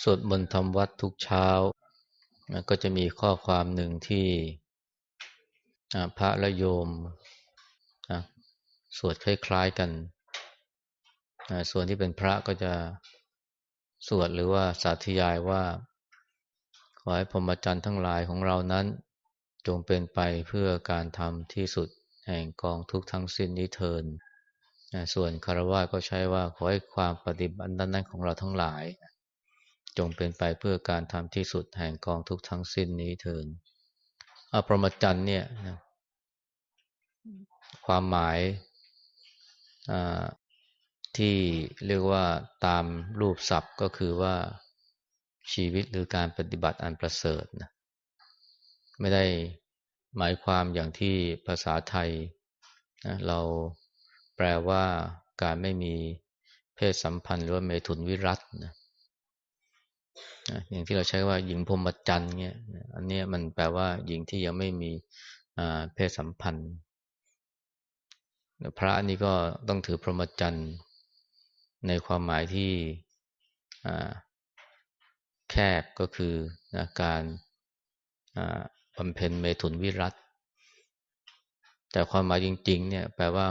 สวดมนต์ทำวัดทุกเช้า ก็จะมีข้อความหนึ่งที่พระและโยมสวดคล้ายๆกัน ส่วนที่เป็นพระก็จะสวดหรือว่าสาธยายว่า ขอให้พรหมจรรย์ทั้งหลายของเรานั้น จงเป็นไปเพื่อการทำที่สุดแห่งกองทุกทั้งสิ้นนี้เทิน ส่วนคารวะก็ใช้ว่าขอให้ความปฏิบัตินั้นของเราทั้งหลาย จงเป็นไปเพื่อการทำที่สุดแห่งกองทุกทั้งสิ้นนี้เทินอพรมจรรย์เนี่ยความหมายที่เรียกว่าตามรูปศัพท์ก็คือว่าชีวิตหรือการปฏิบัติอันประเสริฐนะไม่ได้หมายความอย่างที่ภาษาไทยนะเราแปลว่าการไม่มีเพศสัมพันธ์หรือว่าเมถุนวิรัตนะ อย่างที่เราใช้ว่าหญิงพรหมจรรย์เนี่ยอันนี้มันแปลว่าหญิงที่ยังไม่มีเพศสัมพันธ์ พระนี่ก็ต้องถือพรหมจรรย์ในความหมายที่แคบก็คือนะการบำเพ็ญเมถุนวิรัตแต่ความหมายจริงๆเนี่ยแปลว่า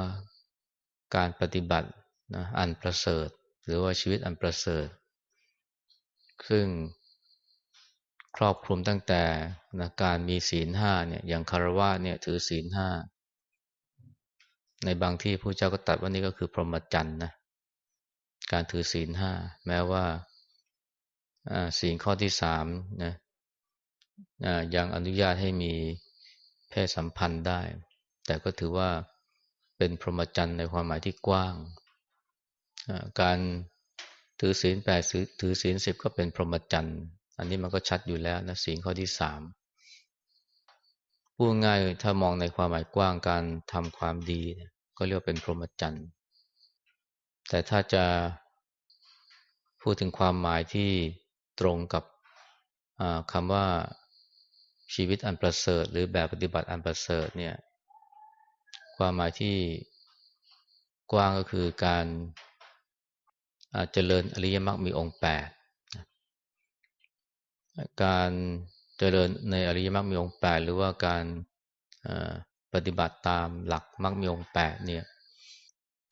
การปฏิบัตินะอันประเสริฐ หรือว่าชีวิตอันประเสริฐ ซึ่งครอบคลุมตั้งแต่นะการมีศีลห้าเนี่ยอย่างคารวะเนี่ยถือศีลห้าในบางที่ผู้เจ้าก็ตัดว่านี่ก็คือพรหมจรรย์นะการถือศีลห้าแม้ว่าศีลข้อที่สามนะยังอนุญาตให้มีเพศสัมพันธ์ได้ แต่ก็ถือว่าเป็นพรหมจรรย์ในความหมายที่กว้าง การ ถือศีลแปดถือศีลสิบก็เป็นพรหมจรรย์ อันนี้มันก็ชัดอยู่แล้วนะศีลข้อที่สามพูดง่ายถ้ามองในความหมายกว้างการทำความดี ก็เรียกเป็นพรหมจรรย์ แต่ถ้าจะพูดถึงความหมายที่ตรงกับคำว่าชีวิตอันประเสริฐ หรือแบบปฏิบัติอันประเสริฐเนี่ยความหมายที่กว้างก็คือการ เจริญอริยมรรคมีองค์แปดการเจริญในอริยมรรคมีองค์แปดหรือว่าการปฏิบัติตามหลักมรรคมีองค์แปดเนี่ย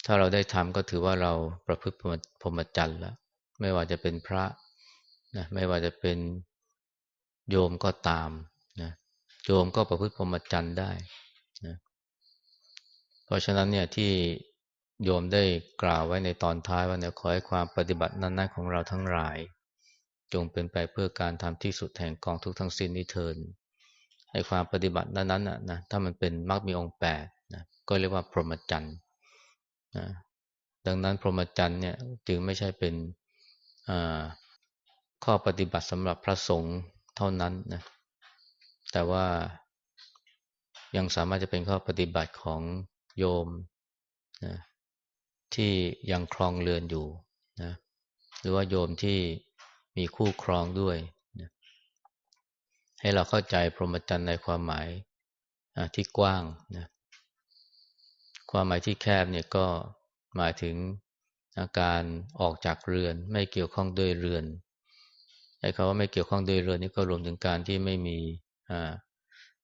ถ้าเราได้ทำก็ถือว่าเราประพฤติพรหมจรรย์แล้ว ไม่ว่าจะเป็นพระนะไม่ว่าจะเป็นโยมก็ตามนะโยมก็ประพฤติพรหมจรรย์ได้นะเพราะฉะนั้นเนี่ยที่ โยมได้กล่าวไว้ในตอนท้ายว่าเนี่ยขอให้ความปฏิบัตินั้นๆของเราทั้งหลาย จงเป็นไปเพื่อการทำที่สุดแห่งกองทุกทั้งสิ้นนิเทินให้ความปฏิบัตินั้นๆนะนะถ้ามันเป็นมรรคมีองค์แปดนะก็เรียกว่าพรหมจรรย์นะดังนั้นพรหมจรรย์เนี่ยจึงไม่ใช่เป็นข้อปฏิบัติสำหรับพระสงฆ์เท่านั้นนะแต่ว่ายังสามารถจะเป็นข้อปฏิบัติของโยมนะ ที่ยังครองเรือนอยู่นะหรือว่าโยมที่มีคู่ครองด้วยนะให้เราเข้าใจพรหมจรรย์ในความหมายที่กว้างนะความหมายที่แคบเนี่ยก็หมายถึงอาการออกจากเรือน ไม่เกี่ยวข้องด้วยเรือนไอ้คำว่าไม่เกี่ยวข้องด้วยเรือนนี่ก็รวมถึงการที่ไม่มี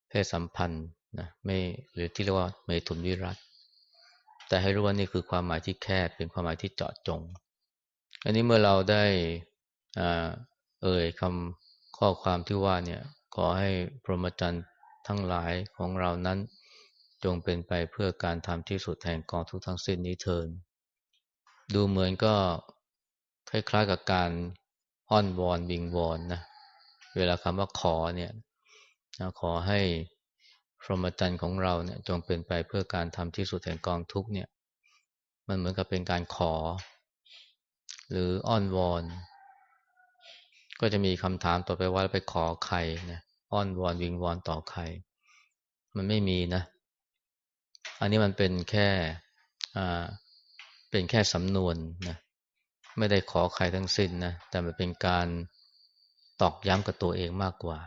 เพศสัมพันธ์นะไม่หรือที่เรียกว่าเมตุนวิรัต แต่ให้รู้ว่านี่คือความหมายที่แคบเป็นความหมายที่เจาะจง อันนี้เมื่อเราได้เอ่ยคำข้อความที่ว่าเนี่ยขอให้พรหมจรรย์ทั้งหลายของเรานั้นจงเป็นไปเพื่อการทำที่สุดแห่งกองทุกทั้งสิ้นนี้เทิน ดูเหมือนก็คล้ายๆกับการอ้อนวอนวิงวอนนะเวลาคำว่าขอเนี่ยขอให้ พรหมจรรย์ของเราเนี่ยจงเป็นไปเพื่อการทำที่สุดแห่งกองทุกเนี่ย มันเหมือนกับเป็นการขอ หรืออ้อนวอน ก็จะมีคำถามต่อไปว่าไปขอใครนะอ้อนวอนวิงวอนต่อใคร มันไม่มีนะ อันนี้มันเป็นแค่อ่าเป็นแค่สำนวนนะไม่ได้ขอใครทั้งสิ้นนะแต่มันเป็นการตอกย้ำกับตัวเองมากกว่า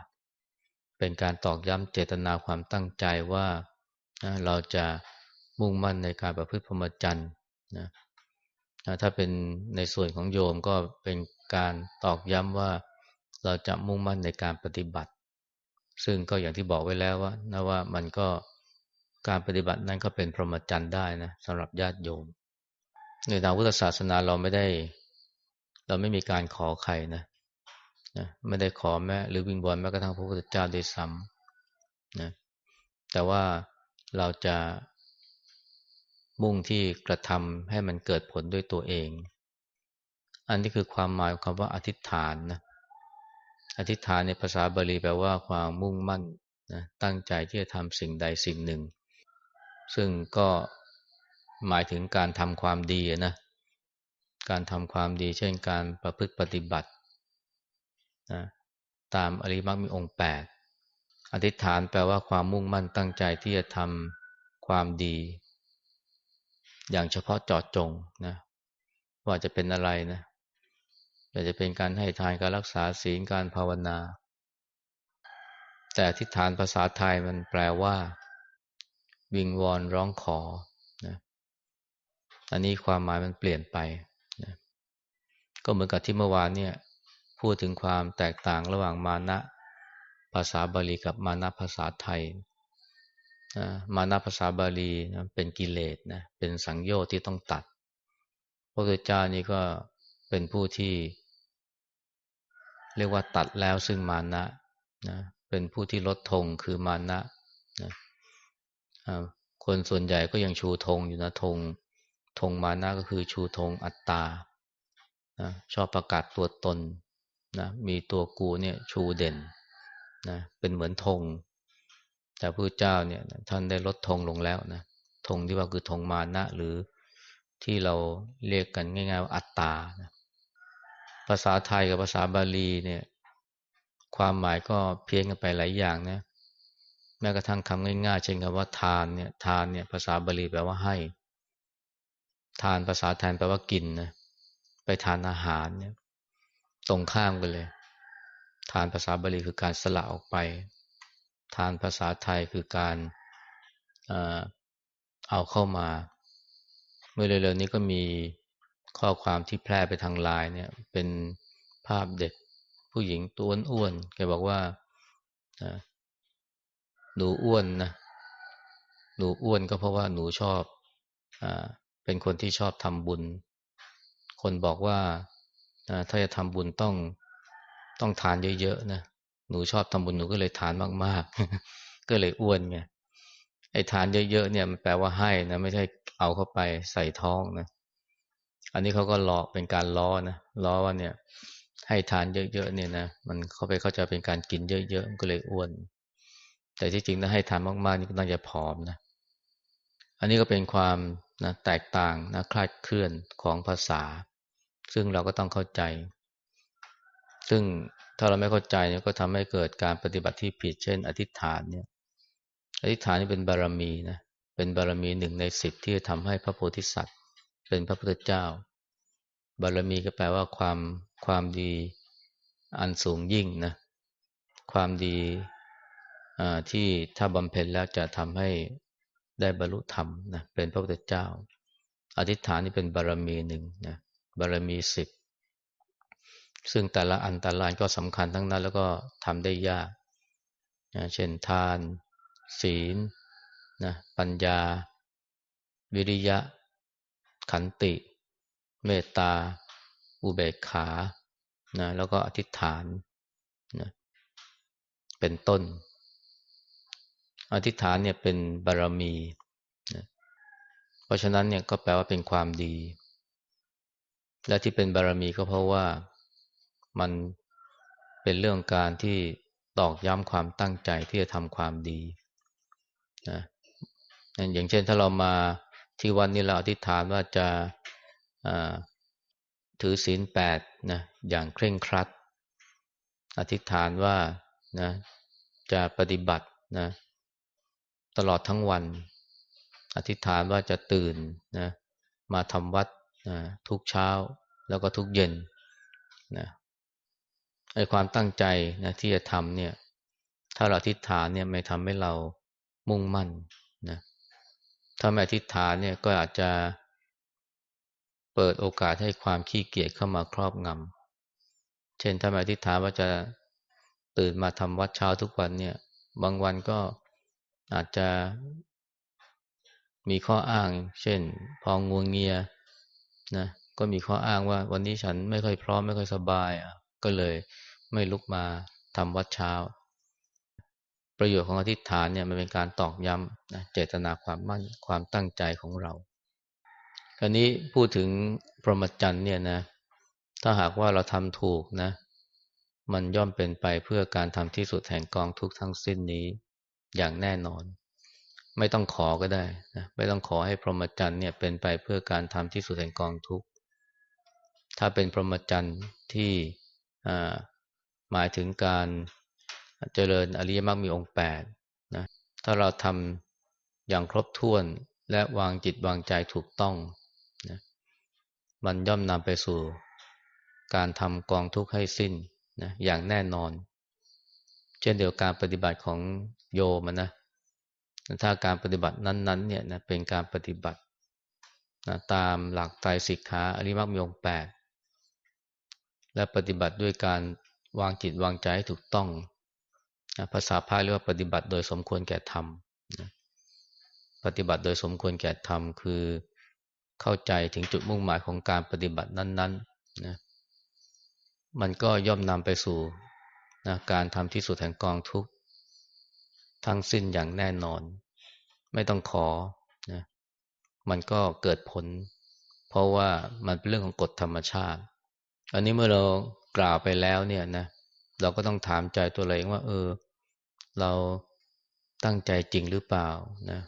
เป็นการตอกย้ำเจตนาความตั้งใจว่าเราจะมุ่งมั่นในการประพฤติพรหมจรรย์นะถ้าเป็นในส่วนของโยมก็เป็นการตอกย้ำว่าเราจะมุ่งมั่นในการปฏิบัติ ซึ่งก็อย่างที่บอกไว้แล้วว่านะว่ามันก็การปฏิบัตินั้นก็เป็นพรหมจรรย์ได้นะสำหรับญาติโยม ในทางพุทธศาสนาเราไม่ได้ เราไม่มีการขอใครนะ นะไม่ได้ขอแม้หรือวิงบอลแม้กระทั่งพระพุทธเจ้าด้วยซ้ำนะแต่ว่าเราจะมุ่งที่กระทำให้มันเกิดผลด้วยตัวเอง อันนี้คือความหมายของคำว่าอธิษฐานนะอธิษฐานในภาษาบาลีแปลว่าความมุ่งมั่นนะตั้งใจที่จะทำสิ่งใดสิ่งหนึ่ง ซึ่งก็หมายถึงการทำความดีนะการทำความดีเช่นการประพฤติปฏิบัติ นะตามอริมักมีองค์แปดอธิษฐานแปลว่าความมุ่งมั่นตั้งใจที่จะทำความดี อย่างเฉพาะเจาะจงนะว่าจะเป็นอะไรนะอาจจะเป็นการให้ทานการรักษาศีลการภาวนา แต่ทิฏฐานภาษาไทยมันแปลว่า วิงวอนร้องขอนะอันนี้ความหมายมันเปลี่ยนไปนะก็เหมือนกับที่เมื่อวานเนี่ย พูดถึงความแตกต่างระหว่างมานะภาษาบาลีกับมานะภาษาไทยมานะภาษาบาลีนะเป็นกิเลสนะเป็นสังโยชน์ที่ต้องตัด พระพุทธเจ้านี่ก็เป็นผู้ที่ เรียกว่าตัดแล้วซึ่งมานะนะเป็นผู้ที่ลดธงคือมานะนะคนส่วนใหญ่ก็ยังชูธงอยู่นะธงธงมานะก็คือชูธงอัตตานะชอบประกาศตัวตน นะมีตัวกูเนี่ยชูเด่นนะเป็นเหมือนธงแต่พระเจ้าเนี่ยท่านได้ลดธงลงแล้วนะธงที่ว่าคือธงมานะหรือที่เราเรียกกันง่ายๆว่าอัตตานะภาษาไทยกับภาษาบาลีเนี่ยความหมายก็เพี้ยนกันไปหลายอย่างนะแม้กระทั่งคำง่ายๆ เช่นคำว่าทานเนี่ยทานเนี่ยภาษาบาลีแปลว่าให้ ทานภาษาไทยแปลว่ากินนะไปทานอาหารเนี่ย ตรงข้ามกันเลย ทานภาษาบาลีคือการสละออกไป ทานภาษาไทยคือการเอาเข้ามา เมื่อเร็วๆนี้ก็มีข้อความที่แพร่ไปทางไลน์เนี่ยเป็นภาพเด็กผู้หญิงตัวอ้วนแกบอกว่าหนูอ้วนนะหนูอ้วนก็เพราะว่าหนูชอบอเป็นคนที่ชอบทำบุญ คนบอกว่า ถ้าจะทำบุญต้องต้องทานเยอะๆนะหนูชอบทำบุญหนูก็เลยทานมากๆ ก็เลยอ้วนไงไอ้ทานเยอะๆเนี่ยมันแปลว่าให้นะไม่ใช่เอาเข้าไปใส่ท้องนะ อันนี้เขาก็ล้อเป็นการล้อนะล้อว่าเนี่ย ให้ทานเยอะๆเนี่ยนะมันเข้าไปเข้าใจเป็นการกินเยอะๆก็เลยอ้วน แต่ที่จริงถ้าให้ทานมากๆนี่ก็น่าจะผอมนะ อันนี้ก็เป็นความนะแตกต่างนะคลาดเคลื่อนของภาษา ซึ่งเราก็ต้องเข้าใจ ซึ่งถ้าเราไม่เข้าใจเนี่ยก็ทำให้เกิดการปฏิบัติที่ผิด เช่น อธิษฐานเนี่ย อธิษฐานนี่เป็นบารมีนะ เป็นบารมีหนึ่งในสิบที่จะทำให้พระโพธิสัตว์ เป็นพระพุทธเจ้า บารมีก็แปลว่าความความดีอันสูงยิ่งนะ ความดีที่ถ้าบำเพ็ญแล้วจะทำให้ได้บรรลุธรรมนะ เป็นพระพุทธเจ้า อธิษฐานนี่เป็นบารมีหนึ่งนะ บารมีสิบซึ่งแต่ละอันแต่ละอันก็สำคัญทั้งนั้น แล้วก็ทำได้ยากนะเช่นทาน ศีลนะปัญญา วิริยะ ขันติ เมตตา อุเบกขานะแล้วก็อธิษฐานนะเป็นต้น อธิษฐานเนี่ยเป็นบารมีนะเพราะฉะนั้นเนี่ยก็แปลว่าเป็นความดี และที่เป็นบารมีก็เพราะว่ามันเป็นเรื่องการที่ตอกย้ำความตั้งใจที่จะทำความดีนะอย่างเช่นถ้าเรามาที่วันนี้เราอธิษฐานว่าจะถือศีลแปดนะอย่างเคร่งครัด อธิษฐานว่านะจะปฏิบัตินะตลอดทั้งวัน อธิษฐานว่าจะตื่นนะมาทำวัด นะทุกเช้าแล้วก็ทุกเย็นนะไอ้ความตั้งใจนะที่จะทำเนี่ย ถ้าเราทิฏฐานเนี่ยไม่ทำให้เรามุ่งมั่นนะถ้าไม่ทิฏฐานเนี่ยก็อาจจะเปิดโอกาสให้ความขี้เกียจเข้ามาครอบงำเช่นถ้ามาอธิษฐานว่าจะตื่นมาทำวัดเช้าทุกวันเนี่ย บางวันก็อาจจะมีข้ออ้าง เช่น พองงวงเงีย นะก็มีข้ออ้างว่าวันนี้ฉันไม่ค่อยพร้อมไม่ค่อยสบายอะก็เลยไม่ลุกมาทำวัดเช้า ประโยชน์ของอธิษฐานเนี่ยมันเป็นการตอกย้ำนะเจตนาความมั่นความตั้งใจของเราคราวนี้พูดถึงพรหมจรรย์เนี่ยนะ ถ้าหากว่าเราทำถูกนะ มันย่อมเป็นไปเพื่อการทำที่สุดแห่งกองทุกทั้งสิ้นนี้อย่างแน่นอน ไม่ต้องขอก็ได้นะไม่ต้องขอให้พรหมจรรย์เนี่ยเป็นไปเพื่อการทำที่สุดแห่งกองทุกข์ถ้าเป็นพรหมจรรย์ที่หมายถึงการเจริญอริยมรรคมีองค์แปดนะถ้าเราทำอย่างครบถ้วนและวางจิตวางใจถูกต้องนะมันย่อมนำไปสู่การทำกองทุกข์ให้สิ้นนะอย่างแน่นอน เช่นเดียวการปฏิบัติของโยมนะ ถ้าการปฏิบัตินั้นๆเนี่ยนะเป็นการปฏิบัตินะตามหลักไตรสิกขาอริมักมีองแปดและปฏิบัติด้วยการวางจิตวางใจให้ถูกต้องนะภาษาพาเรียกว่าปฏิบัติโดยสมควรแก่ธรรมนะปฏิบัติโดยสมควรแก่ธรรมคือเข้าใจถึงจุดมุ่งหมายของการปฏิบัตินั้นๆนะมันก็ย่อมนำไปสู่นะการทำที่สุดแห่งกองทุกข์ ทั้งสิ้นอย่างแน่นอน ไม่ต้องขอนะมันก็เกิดผล เพราะว่ามันเป็นเรื่องของกฎธรรมชาติ อันนี้เมื่อเรากล่าวไปแล้วเนี่ยนะเราก็ต้องถามใจตัวเราเองว่า เออ เราตั้งใจจริงหรือเปล่านะ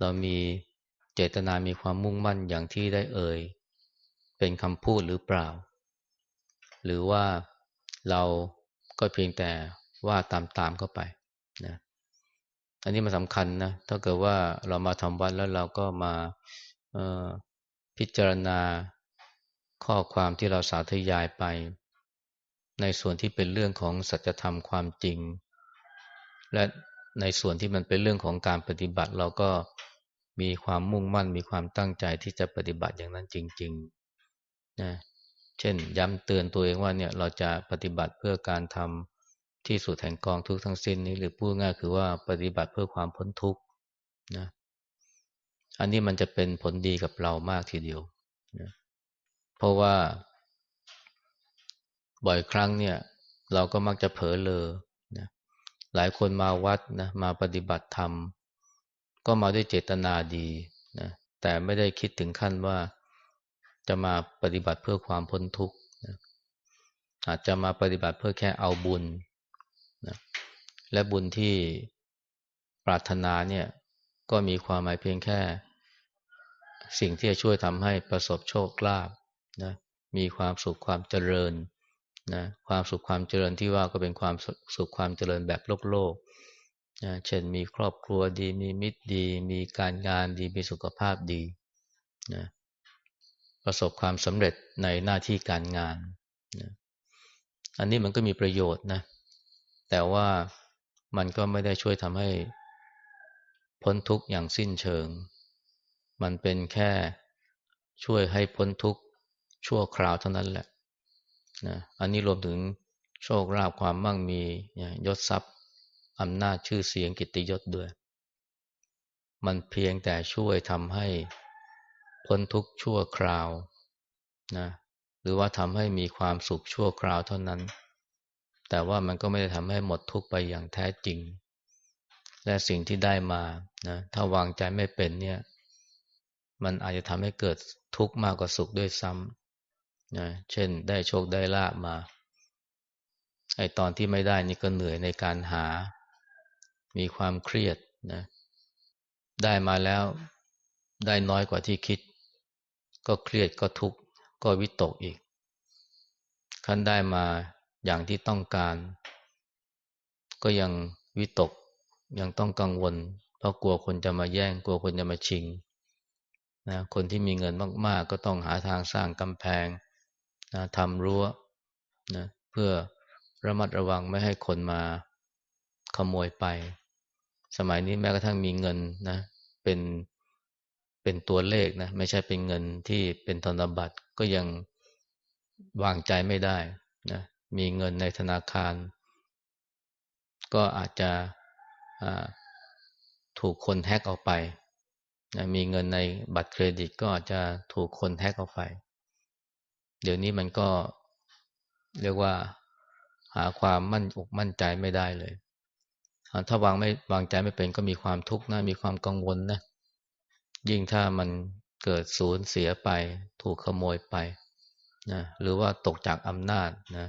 เรามีเจตนามีความมุ่งมั่นอย่างที่ได้เอ่ย เป็นคำพูดหรือเปล่า หรือว่าเราก็เพียงแต่ว่าตามๆเข้าไป นะอันนี้มันสำคัญนะถ้าเกิดว่าเรามาทำวัดแล้วเราก็มาพิจารณาข้อความที่เราสาธยายไป ในส่วนที่เป็นเรื่องของสัจธรรมความจริง และในส่วนที่มันเป็นเรื่องของการปฏิบัติเราก็มีความมุ่งมั่นมีความตั้งใจที่จะปฏิบัติอย่างนั้นจริงๆนะเช่นย้ำเตือนตัวเองว่าเนี่ยเราจะปฏิบัติเพื่อการทำ ที่สุดแห่งกองทุกทั้งสิ้นนี้หรือพูดง่ายคือว่าปฏิบัติเพื่อความพ้นทุกข์นะอันนี้มันจะเป็นผลดีกับเรามากทีเดียวนะเพราะว่า บ่อยครั้งเนี่ย เราก็มักจะเผลอเลอนะหลายคนมาวัดนะมาปฏิบัติธรรม ก็มาด้วยเจตนาดีนะแต่ไม่ได้คิดถึงขั้นว่า จะมาปฏิบัติเพื่อความพ้นทุกข์นะอาจจะมาปฏิบัติเพื่อแค่เอาบุญ นะและบุญที่ปรารถนาเนี่ยก็มีความหมายเพียงแค่ สิ่งที่จะช่วยทำให้ประสบโชคลาภนะมีความสุขความเจริญนะความสุขความเจริญที่ว่าก็เป็นความสุขความเจริญแบบโลกโลกนะเช่นมีครอบครัวดี มีมิตรดี มีการงานดี มีสุขภาพดีนะประสบความสำเร็จในหน้าที่การงานนะอันนี้มันก็มีประโยชน์นะ แต่ว่ามันก็ไม่ได้ช่วยทำให้พ้นทุกข์อย่างสิ้นเชิง มันเป็นแค่ช่วยให้พ้นทุกข์ชั่วคราวเท่านั้นแหละนะอันนี้รวมถึงโชคลาภความมั่งมียศทรัพย์อำนาจชื่อเสียงกิตติยศด้วย มันเพียงแต่ช่วยทำให้พ้นทุกข์ชั่วคราวนะหรือว่าทำให้มีความสุขชั่วคราวเท่านั้น แต่ว่ามันก็ไม่ได้ทำให้หมดทุกข์ไปอย่างแท้จริง และสิ่งที่ได้มานะถ้าวางใจไม่เป็นเนี่ย มันอาจจะทำให้เกิดทุกข์มากกว่าสุขด้วยซ้ำนะเช่น ได้โชคได้ลาบมาไอตอนที่ไม่ได้นี่ก็เหนื่อยในการหา มีความเครียดนะได้มาแล้วได้น้อยกว่าที่คิด ก็เครียดก็ทุกข์ก็วิตกอีกขั้นได้มา อย่างที่ต้องการ ก็ยังวิตกยังต้องกังวล เพราะกลัวคนจะมาแย่ง กลัวคนจะมาชิงนะคนที่มีเงินมากๆ ก็ต้องหาทางสร้างกำแพงนะทำรั้วนะเพื่อระมัดระวังไม่ให้คนมาขโมยไป สมัยนี้แม้กระทั่งมีเงินนะเป็นเป็นตัวเลขนะไม่ใช่เป็นเงินที่เป็นธนบัตรก็ยังวางใจไม่ได้นะ มีเงินในธนาคาร ก็อาจจะถูกคนแฮกเอาไป มีเงินในบัตรเครดิตก็อาจจะถูกคนแฮกเอาไป เดี๋ยวนี้มันก็เรียกว่าหาความมั่นอกมั่นใจไม่ได้เลย ถ้าวางไม่วางใจไม่เป็นก็มีความทุกข์นะมีความกังวลนะ ยิ่งถ้ามันเกิดสูญเสียไป ถูกขโมยไปนะหรือว่าตกจากอำนาจนะ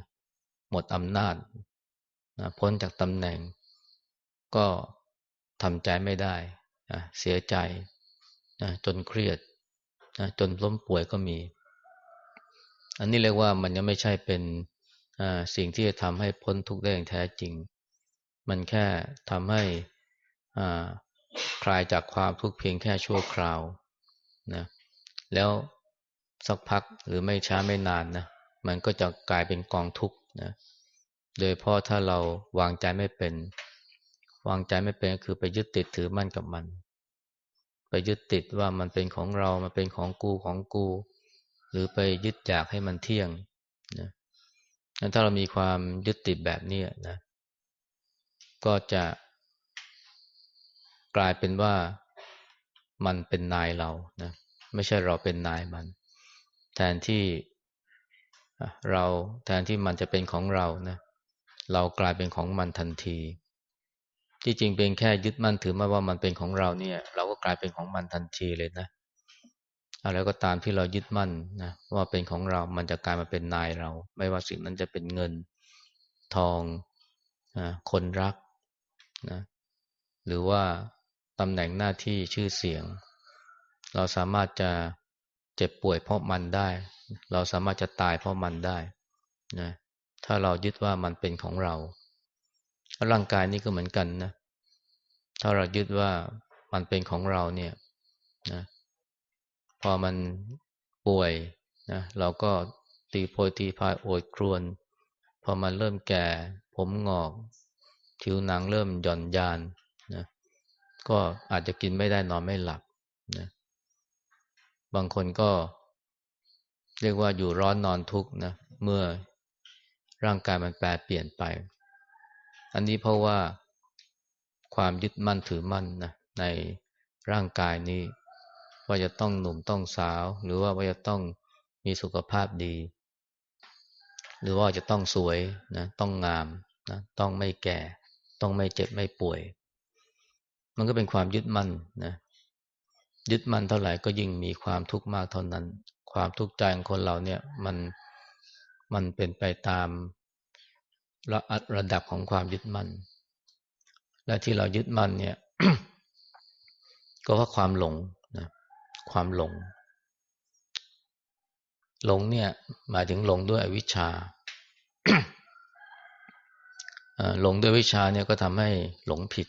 หมดอำนาจนะพ้นจากตำแหน่ง ก็ทำใจไม่ได้นะเสียใจนะจนเครียดนะจนล้มป่วยก็มี อันนี้เรียกว่ามันยังไม่ใช่เป็นสิ่งที่จะทำให้พ้นทุกข์ได้อย่างแท้จริง มันแค่ทำให้คลายจากความทุกข์เพียงแค่ชั่วคราวนะแล้วสักพักหรือไม่ช้าไม่นานนะมันก็จะกลายเป็นกองทุกข์ นะโดยเพราะถ้าเราวางใจไม่เป็น วางใจไม่เป็นก็คือไปยึดติดถือมั่นกับมัน ไปยึดติดว่ามันเป็นของเรา มันเป็นของกูของกู หรือไปยึดอยากให้มันเที่ยงนะถ้าเรามีความยึดติดแบบนี้นะ ก็จะกลายเป็นว่ามันเป็นนายเรานะไม่ใช่เราเป็นนายมัน แทนที่ เราแทนที่มันจะเป็นของเรานะเรากลายเป็นของมันทันที ที่จริงเป็นแค่ยึดมั่นถือมาว่ามันเป็นของเราเนี่ย เราก็กลายเป็นของมันทันทีเลยนะอะไรก็ตามที่เรายึดมั่นนะว่าเป็นของเรา มันจะกลายมาเป็นนายเรา ไม่ว่าสิ่งนั้นจะเป็นเงินทองนะคนรักนะหรือว่าตำแหน่งหน้าที่ชื่อเสียง เราสามารถจะเจ็บป่วยเพราะมันได้ เราสามารถจะตายเพราะมันได้นะถ้าเรายึดว่ามันเป็นของเรา ร่างกายนี้ก็เหมือนกันนะ ถ้าเรายึดว่ามันเป็นของเราเนี่ยนะพอมันป่วยนะเราก็ตีโพยตีพายโอดครวน พอมันเริ่มแก่ ผมงอก ผิวหนังเริ่มหย่อนยานนะก็อาจจะกินไม่ได้นอนไม่หลับนะบางคนก็ เรียกว่าอยู่ร้อนนอนทุกข์นะเมื่อร่างกายมันแปรเปลี่ยนไป อันนี้เพราะว่าความยึดมั่นถือมั่นนะในร่างกายนี้ ว่าจะต้องหนุ่มต้องสาว หรือว่าว่าจะต้องมีสุขภาพดี หรือว่าจะต้องสวยนะต้องงามนะต้องไม่แก่ ต้องไม่เจ็บไม่ป่วย มันก็เป็นความยึดมั่นนะยึดมั่นเท่าไหร่ก็ยิ่งมีความทุกข์มากเท่านั้น ความทุกข์ใจของคนเราเนี่ยมันมันเป็นไปตามระระดับของความยึดมั่น และที่เรายึดมั่นเนี่ย ก็เพราะความหลงนะความหลง หลงเนี่ย หมายถึงหลงด้วยอวิชชาหลงด้วยวิชาเนี่ยก็ทำให้หลงผิด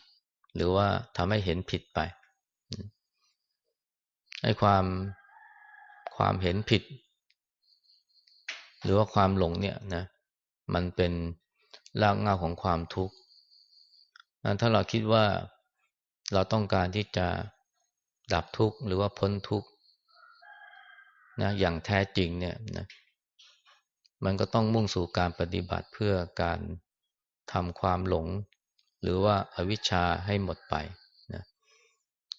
หรือว่าทำให้เห็นผิดไปให้ความ ความเห็นผิด หรือว่าความหลงเนี่ยนะมันเป็นรากเหง้าของความทุกข์ถ้าเราคิดว่าเราต้องการที่จะดับทุกข์หรือว่าพ้นทุกข์นะอย่างแท้จริงเนี่ยนะมันก็ต้องมุ่งสู่การปฏิบัติเพื่อการทำความหลง หรือว่าอาวิชชาให้หมดไปนะ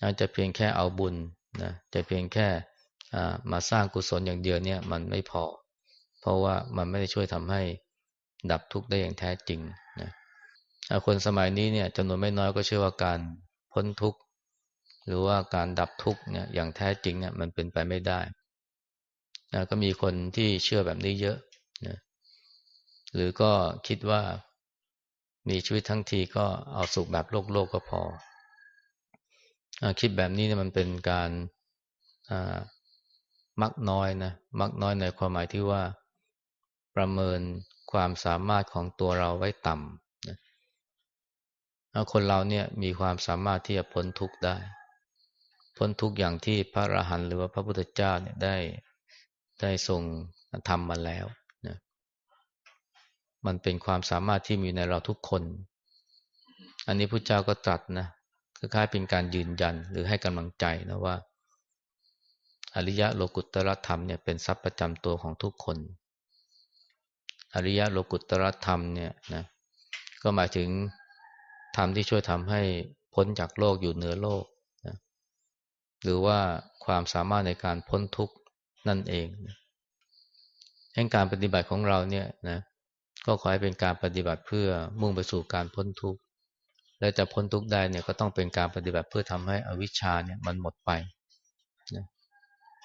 อาจจะเพียงแค่เอาบุญนะจะเพียงแค่ มาสร้างกุศลอย่างเดียวเนี่ยมันไม่พอ เพราะว่ามันไม่ได้ช่วยทำให้ดับทุกข์ได้อย่างแท้จริงนะคนสมัยนี้เนี่ยจำนวนไม่น้อยก็เชื่อว่าการพ้นทุกข์หรือว่าการดับทุกข์เนี่ยอย่างแท้จริงเนี่ยมันเป็นไปไม่ได้นะก็มีคนที่เชื่อแบบนี้เยอะนะหรือก็คิดว่ามีชีวิตทั้งทีก็เอาสุขแบบโลกโลกก็พออคิดแบบนี้เนี่ยมันเป็นการ มักน้อยนะมักน้อยในความหมายที่ว่า ประเมินความสามารถของตัวเราไว้ต่ำนะคนเราเนี่ยมีความสามารถที่จะพ้นทุกข์ได้ พ้นทุกอย่างที่พระอรหันต์หรือว่าพระพุทธเจ้าเนี่ยได้ได้ทรงทำมาแล้วนะมันเป็นความสามารถที่มีในเราทุกคน อันนี้พระเจ้าก็ตรัสนะคล้ายๆเป็นการยืนยันหรือให้กำลังใจนะว่า อริยะโลกุตตรธรรมเนี่ยเป็นทรัพย์ประจำตัวของทุกคน อริยะโลกุตตรธรรมเนี่ยนะก็หมายถึงธรรมที่ช่วยทำให้พ้นจากโลกอยู่เหนือโลกนะหรือว่าความสามารถในการพ้นทุกข์นั่นเองแห่งการปฏิบัติของเราเนี่ยนะก็ขอให้เป็นการปฏิบัติเพื่อมุ่งไปสู่การพ้นทุกข์และจะพ้นทุกข์ได้เนี่ยก็ต้องเป็นการปฏิบัติเพื่อทำให้อวิชชาเนี่ยมันหมดไป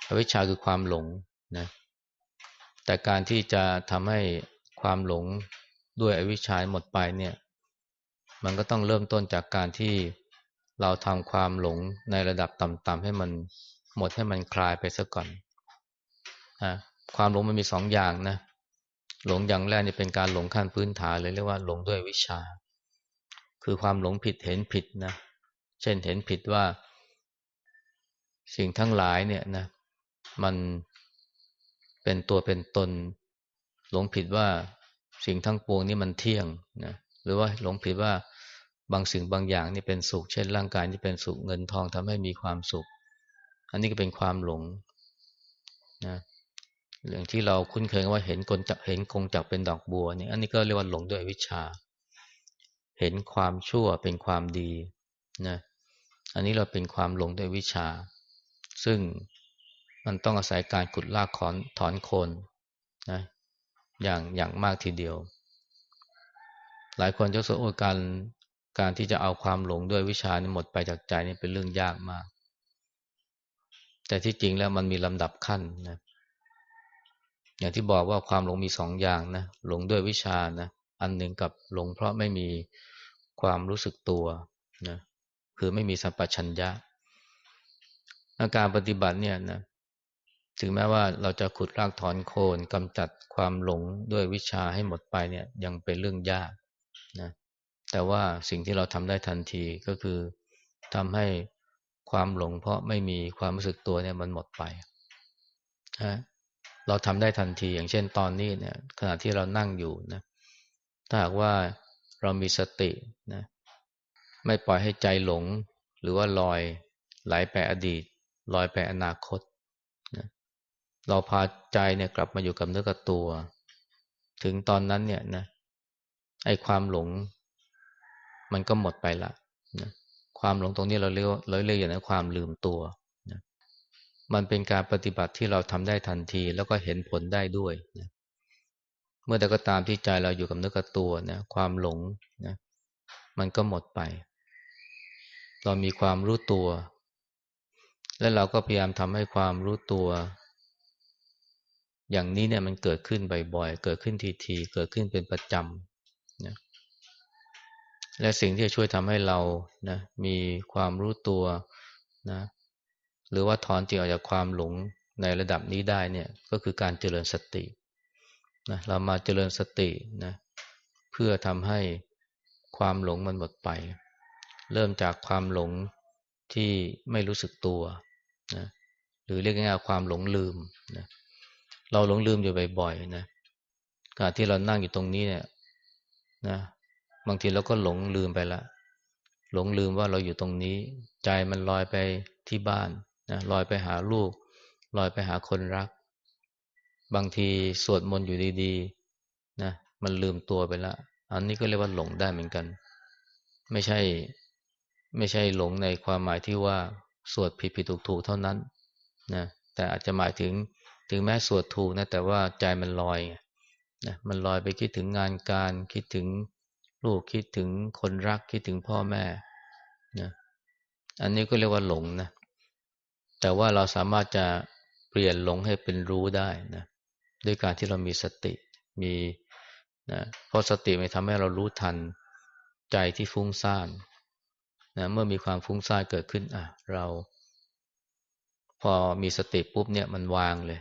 อวิชชาคือความหลงนะแต่การที่จะทำให้ความหลงด้วยอวิชชาหมดไปเนี่ย มันก็ต้องเริ่มต้นจากการที่เราทำความหลงในระดับต่ำๆให้มันหมดให้มันคลายไปซะก่อนอะความหลงมันมีสองอย่างนะหลงอย่างแรกนี่เป็นการหลงขั้นพื้นฐานเลยเรียกว่าหลงด้วยวิชา คือความหลงผิดเห็นผิดนะเช่นเห็นผิดว่า สิ่งทั้งหลายเนี่ยนะ มันเป็นตัวเป็นตน หลงผิดว่าสิ่งทั้งปวงนี่มันเที่ยงนะหรือว่าหลงผิดว่าบางสิ่งบางอย่างนี่เป็นสุข เช่นร่างกายที่เป็นสุขเงินทองทำให้มีความสุข อันนี้ก็เป็นความหลงนะเรื่องที่เราคุ้นเคยว่าเห็นกงจักเห็นกงจักเป็นดอกบัวนี่อันนี้ก็เรียกว่าหลงด้วยวิชา เห็นความชั่วเป็นความดีนะอันนี้เราเป็นความหลงด้วยวิชา ซึ่ง มันต้องอาศัยการขุดลากถอนถอนโคนนะอย่างอย่างมากทีเดียว หลายคนจะสโอ้การการที่จะเอาความหลงด้วยวิชานี่หมดไปจากใจนี่เป็นเรื่องยากมาก แต่ที่จริงแล้วมันมีลำดับขั้นนะอย่างที่บอกว่าความหลงมีสองอย่างนะหลงด้วยวิชานะอันหนึ่งกับหลงเพราะไม่มีความรู้สึกตัวนะคือไม่มีสัมปชัญญะอาการปฏิบัติเนี่ยนะ ถึงแม้ว่าเราจะขุดรากถอนโคนกำจัดความหลงด้วยวิชาให้หมดไปเนี่ยยังเป็นเรื่องยากนะแต่ว่าสิ่งที่เราทำได้ทันทีก็คือทำให้ความหลงเพราะไม่มีความรู้สึกตัวเนี่ยมันหมดไปนะเราทำได้ทันทีอย่างเช่นตอนนี้เนี่ยขณะที่เรานั่งอยู่นะถ้าหากว่าเรามีสตินะไม่ปล่อยให้ใจหลง หรือว่าลอยไหลไปอดีต ลอยไปอนาคต เราพาใจเนี่ยกลับมาอยู่กับเนื้อกับตัว ถึงตอนนั้นเนี่ยนะไอ้ความหลง มันก็หมดไปละนะความหลงตรงนี้เราเรียกเราเรียกอย่างนั้นความลืมตัวนะมันเป็นการปฏิบัติที่เราทำได้ทันที แล้วก็เห็นผลได้ด้วยนะเมื่อใดก็ตามที่ใจเราอยู่กับเนื้อกับตัวนะความหลงนะมันก็หมดไป เรามีความรู้ตัว และเราก็พยายามทำให้ความรู้ตัว อย่างนี้เนี่ยมันเกิดขึ้นบ่อยๆ เกิดขึ้นทีๆ เกิดขึ้นเป็นประจำนะและสิ่งที่จะช่วยทำให้เรานะมีความรู้ตัวนะหรือว่าถอนจิตออกจากความหลงในระดับนี้ได้เนี่ยก็คือการเจริญสตินะเรามาเจริญสตินะเพื่อทำให้ความหลงมันหมดไป เริ่มจากความหลงที่ไม่รู้สึกตัวนะหรือเรียกง่ายๆความหลงลืมนะ เราหลงลืมอยู่บ่อยๆนะการที่เรานั่งอยู่ตรงนี้เนี่ยนะบางทีเราก็หลงลืมไปละหลงลืมว่าเราอยู่ตรงนี้ ใจมันลอยไปที่บ้านนะลอยไปหาลูก ลอยไปหาคนรัก บางทีสวดมนต์อยู่ดีๆนะมันลืมตัวไปละอันนี้ก็เรียกว่าหลงได้เหมือนกัน ไม่ใช่ไม่ใช่หลงในความหมายที่ว่าสวดผิดผิดถูกถูกเท่านั้นนะแต่อาจจะหมายถึง ถึงแม้สวดถูกนะแต่ว่าใจมันลอยนะมันลอยไปคิดถึงงานการคิดถึงลูกคิดถึงคนรักคิดถึงพ่อแม่นะอันนี้ก็เรียกว่าหลงนะแต่ว่าเราสามารถจะเปลี่ยนหลงให้เป็นรู้ได้นะด้วยการที่เรามีสติมีนะเพราะสติมันทำให้เรารู้ทันใจที่ฟุ้งซ่านนะเมื่อมีความฟุ้งซ่านเกิดขึ้นอะเรา พอมีสติปุ๊บเนี่ยมันวางเลย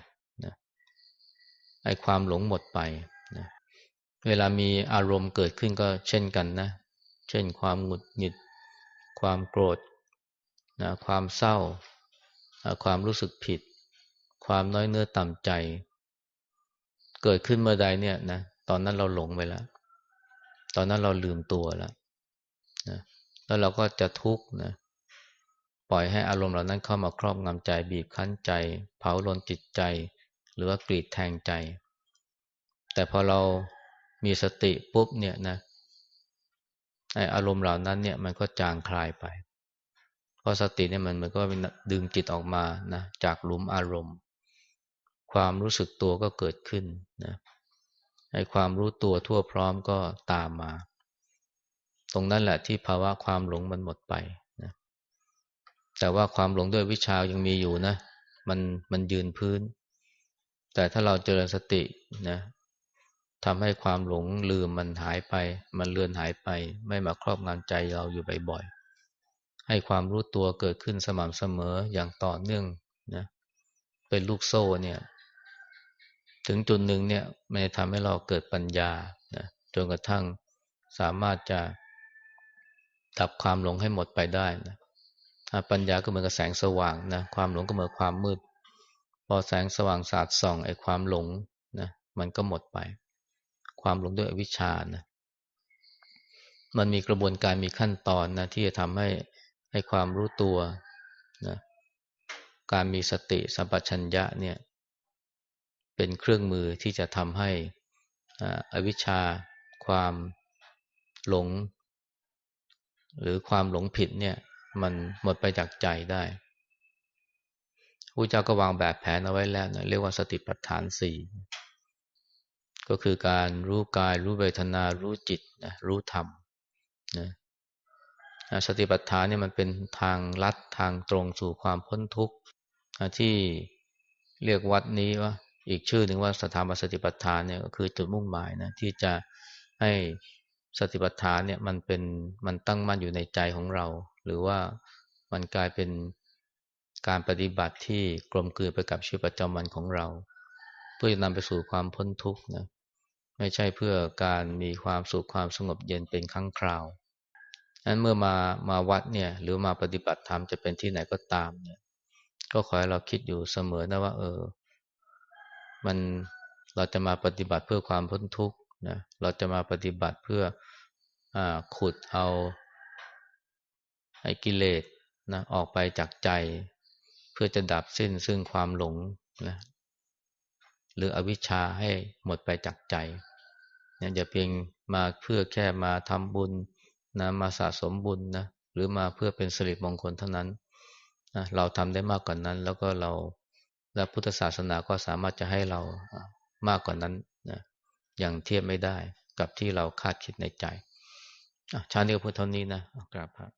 ไอ้ความหลงหมดไปนะเวลามีอารมณ์เกิดขึ้นก็เช่นกันนะ เช่นความหงุดหงิด ความโกรธนะความเศร้า ความรู้สึกผิด ความน้อยเนื้อต่ำใจ เกิดขึ้นเมื่อใดเนี่ยนะ ตอนนั้นเราหลงไปแล้ว ตอนนั้นเราลืมตัวแล้วนะแล้วเราก็จะทุกข์นะ ปล่อยให้อารมณ์เหล่านั้นเข้ามาครอบงำใจ บีบคั้นใจ เผาลนจิตใจ หรือว่ากรีดแทงใจ แต่พอเรามีสติปุ๊บเนี่ยนะไออารมณ์เหล่านั้นเนี่ยมันก็จางคลายไป เพราะสติเนี่ยมันมันก็ดึงจิตออกมานะจากหลุมอารมณ์ ความรู้สึกตัวก็เกิดขึ้นนะไอความรู้ตัวทั่วพร้อมก็ตามมา ตรงนั้นแหละที่ภาวะความหลงมันหมดไปนะแต่ว่าความหลงด้วยวิชายังมีอยู่นะ มันมันยืนพื้น แต่ถ้าเราเจริญสตินะทำให้ความหลงลืมมันหายไป มันเลือนหายไป ไม่มาครอบงำใจเราอยู่บ่อยๆ ให้ความรู้ตัวเกิดขึ้นสม่ำเสมออย่างต่อเนื่องนะ เป็นลูกโซ่เนี่ย ถึงจุดหนึ่งเนี่ยมันจะทำให้เราเกิดปัญญานะจนกระทั่งสามารถจะดับความหลงให้หมดไปได้นะปัญญาก็เหมือนกับแสงสว่างนะ ความหลงก็เหมือนความมืด พอแสงสว่างสาดส่องไอ้ความหลงนะมันก็หมดไป ความหลงด้วยอวิชชานะมันมีกระบวนการมีขั้นตอนนะที่จะทำให้ให้ความรู้ตัวนะการมีสติสัมปชัญญะเนี่ยเป็นเครื่องมือที่จะทำให้อวิชชา ความหลง หรือความหลงผิดเนี่ยมันหมดไปจากใจได้ พระเจ้าก็วางแบบแผนเอาไว้แล้วนะเรียกว่าสติปัฏฐานสี่ก็คือการรู้กายรู้เวทนารู้จิตนะรู้ธรรมนะสติปัฏฐานเนี่ยมันเป็นทางลัดทางตรงสู่ความพ้นทุกข์ที่เรียกวัดนี้ว่าอีกชื่อหนึ่งว่าสถาบันสติปัฏฐานเนี่ยก็คือจุดมุ่งหมายนะที่จะให้สติปัฏฐานเนี่ยมันเป็นมันตั้งมั่นอยู่ในใจของเรา หรือว่ามันกลายเป็น การปฏิบัติที่กลมกลืนไปกับชีวิตประจำวันของเรา เพื่อจะนำไปสู่ความพ้นทุกข์นะไม่ใช่เพื่อการมีความสุขความสงบเย็นเป็นครั้งคราวนั้นเมื่อมามาวัดเนี่ยหรือมาปฏิบัติธรรมจะเป็นที่ไหนก็ตามเนี่ยก็ขอให้เราคิดอยู่เสมอนะว่า เออ มันเราจะมาปฏิบัติเพื่อความพ้นทุกข์นะเราจะมาปฏิบัติเพื่ออขุดเอาไอ้กิเลสนะออกไปจากใจ เพื่อจะดับสิ้นซึ่งความหลงนะหรืออวิชชาให้หมดไปจากใจนี่ยอย่าเพียงมาเพื่อแค่มาทำบุญนะมาสะสมบุญนะหรือมาเพื่อเป็นสิริมงคลเท่านั้นนะเราทำได้มากกว่านั้น แล้วก็เราและพุทธศาสนาก็สามารถจะให้เรามากกว่านั้นนะอย่างเทียบไม่ได้กับที่เราคาดคิดในใจชาเนียพุทธเท่านี้นะกราบครับ